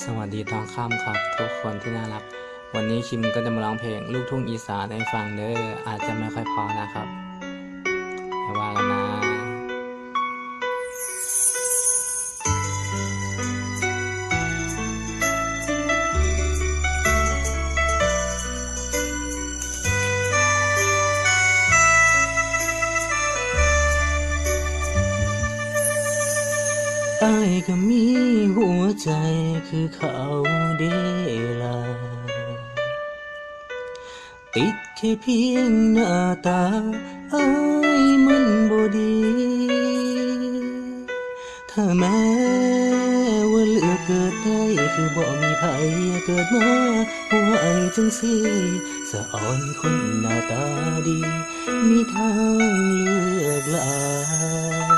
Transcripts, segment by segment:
สวัสดีตอนค่ำครับ ทุกคนที่น่ารัก วันนี้คิมก็จะมาร้องเพลงลูกทุ่งอีสานให้ฟังเด้ออาจจะไม่ค่อยพอนะครับ อายก็มีหัวใจคือเขาเดลา ติดแค่เพียงหน้าตาอายมันบ่ดี ถ้าแม้ว่าเหลือเกิดได้คือบ่มีไผเกิดมาหัวไอจังสิสะอ่อนคนหน้าตาดี มีทางเลือกหลาย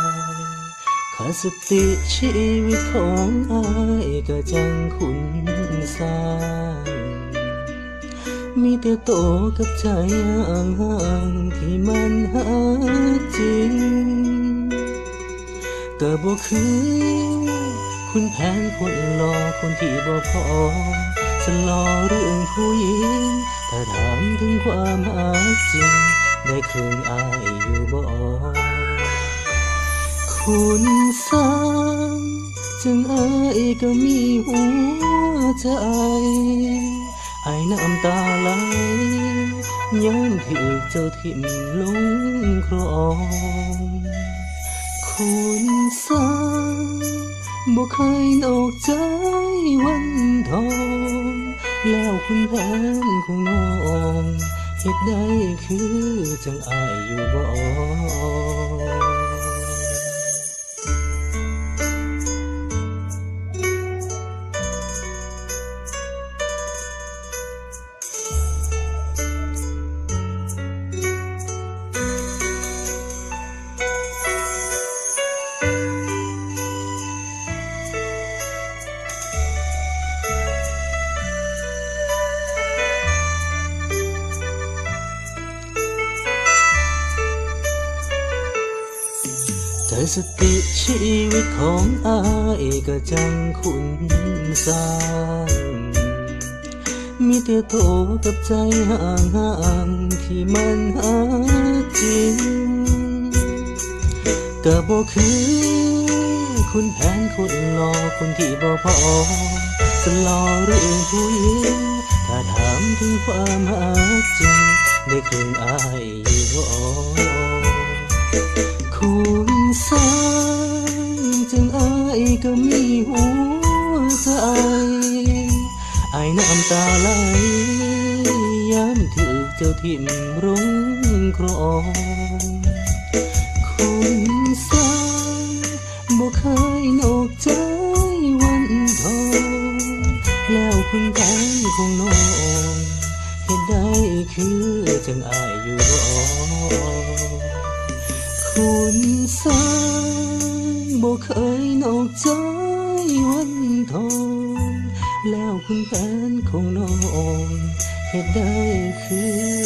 าสติชีวิตของอายก็จังคุณสร้าง มีแต่โตกับใจห่างห่างที่มันหาจริงก็บ่คือคุณแผนคนรอคนที่บ่พอสลอเรื่องผู้หญิง ถ้าถามถึงความหาจริง ได้ครึ่งอายอยู่ คุณสร้างจึงอายก็มีหัวใจไอ้น้ำตาไหลย้ำถือเจ้าทิ่มลงครองคุณสร้างบ่เคยนอกใจวันทอง แล้วคุณแผนของน้องเฮ็ดได้คือจังอายอยู่บ่ สติชีวิตของอายก็จังคุณสร้างมีแต่โตกับใจห่างห่างที่มันหาจริงก็บ่คือคุณแผนคนรอคนที่บ่พอสลอเรื่องผู้หญิงถ้าถามถึงความหาจริงได้ครึ่งอายอยู่บ่ มีหัวใจไอายน้ำตาไหลย้ำถือเจ้าทิ่มรงครองคุณสร้างบ่เคยนอกใจวันทองแล้วคุณแผนของน้องเห็นได้คือจังอายอยู่บ่คุณสร้าง บ่เคยนอกใจวันทองแล้วคุณแฟนของน้องเฮ็ดได้คือ